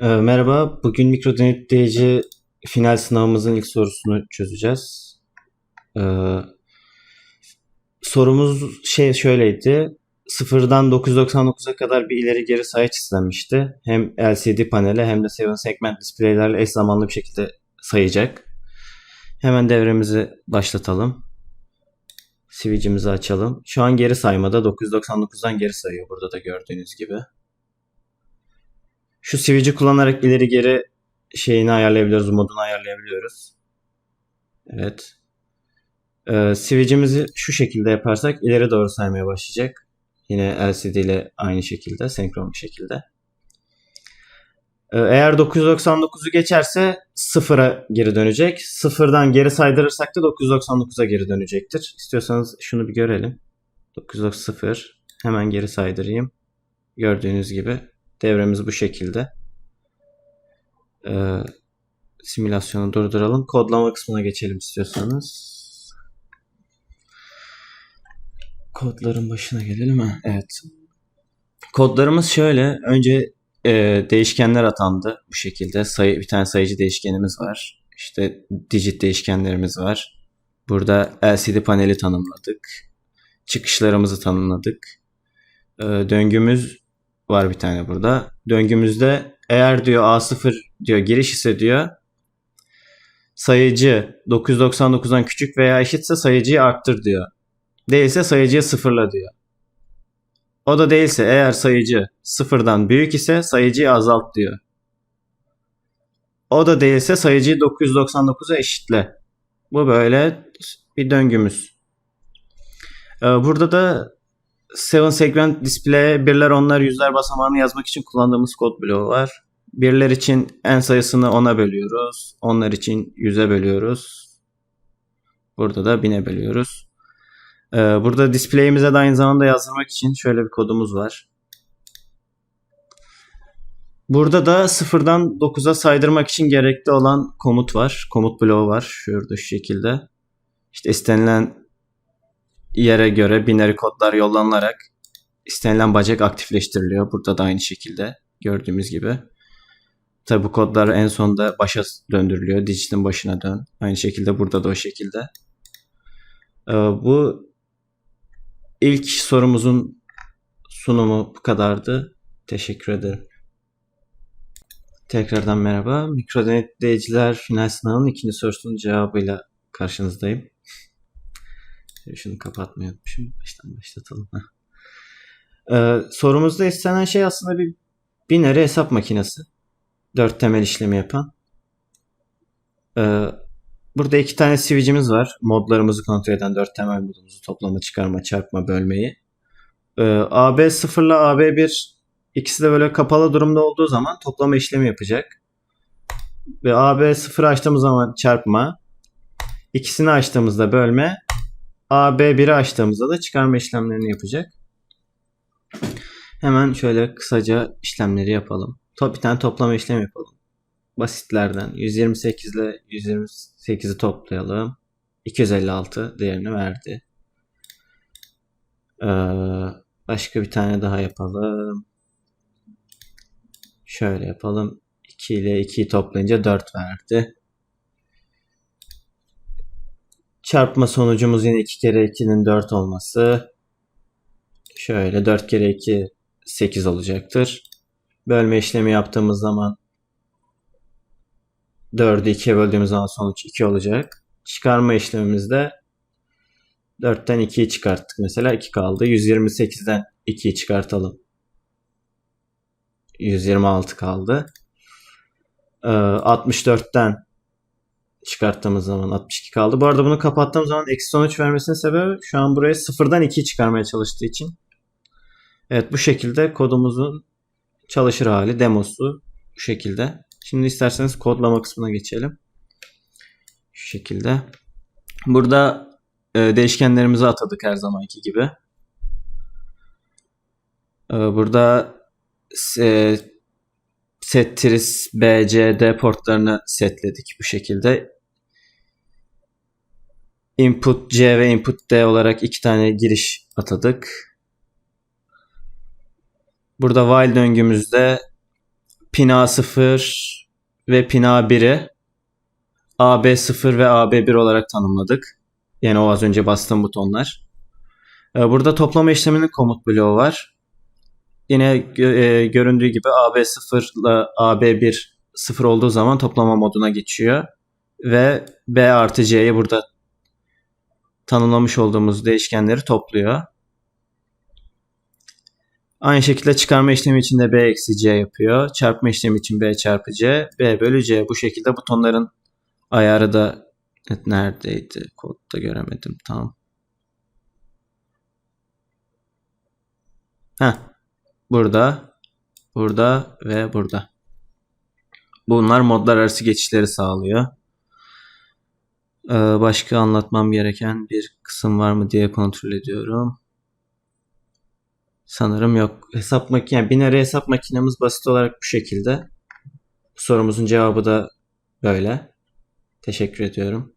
Ee, merhaba, bugün mikro denetleyici final sınavımızın ilk sorusunu çözeceğiz. Ee, sorumuz şey şöyleydi. Sıfırdan 999'a kadar bir ileri geri sayı çizilenmişti. Hem LCD panele hem de 7 segment displaylerle eş zamanlı bir şekilde sayacak. Hemen devremizi başlatalım. Switch'imizi açalım. Şu an geri saymada 999'dan geri sayıyor burada da gördüğünüz gibi. Şu switch'i kullanarak ileri geri şeyini ayarlayabiliyoruz, modunu ayarlayabiliyoruz. Evet. Ee, switch'imizi şu şekilde yaparsak ileri doğru saymaya başlayacak. Yine LCD ile aynı şekilde, senkron bir şekilde. Ee, eğer 999'u geçerse sıfıra geri dönecek. Sıfırdan geri saydırırsak da 999'a geri dönecektir. İstiyorsanız şunu bir görelim. 990 hemen geri saydırayım. Gördüğünüz gibi Devremiz bu şekilde. Ee, simülasyonu durduralım. Kodlama kısmına geçelim istiyorsanız. Kodların başına gelelim mi? Evet. Kodlarımız şöyle. Önce e, değişkenler atandı bu şekilde. Sayı, bir tane sayıcı değişkenimiz var. İşte digit değişkenlerimiz var. Burada LCD paneli tanımladık. Çıkışlarımızı tanımladık. E, döngümüz var bir tane burada. Döngümüzde eğer diyor A0 diyor giriş ise diyor sayıcı 999'dan küçük veya eşitse sayıcıyı arttır diyor. Değilse sayıcıyı sıfırla diyor. O da değilse eğer sayıcı sıfırdan büyük ise sayıcıyı azalt diyor. O da değilse sayıcıyı 999'a eşitle. Bu böyle bir döngümüz. Ee, burada da 7 segment display birler onlar yüzler basamağını yazmak için kullandığımız kod bloğu var. Birler için en sayısını 10'a bölüyoruz. Onlar için 100'e bölüyoruz. Burada da 1000'e bölüyoruz. Ee, burada display'imize de aynı zamanda yazdırmak için şöyle bir kodumuz var. Burada da sıfırdan 9'a saydırmak için gerekli olan komut var. Komut bloğu var. Şurada şu şekilde. İşte istenilen yere göre binary kodlar yollanılarak istenilen bacak aktifleştiriliyor. Burada da aynı şekilde gördüğümüz gibi. Tabi bu kodlar en sonunda başa döndürülüyor. Digitin başına dön. Aynı şekilde burada da o şekilde. Ee, bu ilk sorumuzun sunumu bu kadardı. Teşekkür ederim. Tekrardan merhaba. Mikro denetleyiciler final sınavının ikinci sorusunun cevabıyla karşınızdayım. Şunu kapatmayı unutmuşum. Baştan başlatalım. Ee, sorumuzda istenen şey aslında bir binary hesap makinesi. Dört temel işlemi yapan. Ee, burada iki tane switch'imiz var. Modlarımızı kontrol eden dört temel modumuzu toplama, çıkarma, çarpma, bölmeyi. Ee, AB0 ile AB1 ikisi de böyle kapalı durumda olduğu zaman toplama işlemi yapacak. Ve AB0 açtığımız zaman çarpma. İkisini açtığımızda bölme. AB1'i açtığımızda da çıkarma işlemlerini yapacak. Hemen şöyle kısaca işlemleri yapalım. Top, bir tane toplama işlemi yapalım. Basitlerden 128 ile 128'i toplayalım. 256 değerini verdi. Ee, başka bir tane daha yapalım. Şöyle yapalım. 2 ile 2'yi toplayınca 4 verdi. Çarpma sonucumuz yine 2 kere 2'nin 4 olması. Şöyle 4 kere 2 8 olacaktır. Bölme işlemi yaptığımız zaman 4'ü 2'ye böldüğümüz zaman sonuç 2 olacak. Çıkarma işlemimizde 4'ten 2'yi çıkarttık mesela 2 kaldı. 128'den 2'yi çıkartalım. 126 kaldı. 64'ten çıkarttığımız zaman 62 kaldı. Bu arada bunu kapattığım zaman eksi sonuç vermesinin sebebi şu an buraya sıfırdan 2'yi çıkarmaya çalıştığı için. Evet bu şekilde kodumuzun çalışır hali demosu bu şekilde. Şimdi isterseniz kodlama kısmına geçelim. Şu şekilde. Burada e, değişkenlerimizi atadık her zamanki gibi. E, burada e, settiris B, C, D portlarını setledik bu şekilde. Input C ve input D olarak iki tane giriş atadık. Burada while döngümüzde pin A0 ve pin A1'i AB0 ve AB1 olarak tanımladık. Yani o az önce bastığım butonlar. Ee, Burada toplama işleminin komut bloğu var. Yine e, göründüğü gibi AB0 ile AB1 sıfır olduğu zaman toplama moduna geçiyor. Ve B artı C'yi burada tanımlamış olduğumuz değişkenleri topluyor. Aynı şekilde çıkarma işlemi için de B eksi C yapıyor. Çarpma işlemi için B çarpı C, B bölü C. Bu şekilde butonların ayarı da Evet, neredeydi? Kodda göremedim. Tamam. Heh. Burada, burada ve burada. Bunlar modlar arası geçişleri sağlıyor. Ee, başka anlatmam gereken bir kısım var mı diye kontrol ediyorum. Sanırım yok. Hesap makine, binary hesap makinemiz basit olarak bu şekilde. Sorumuzun cevabı da böyle. Teşekkür ediyorum.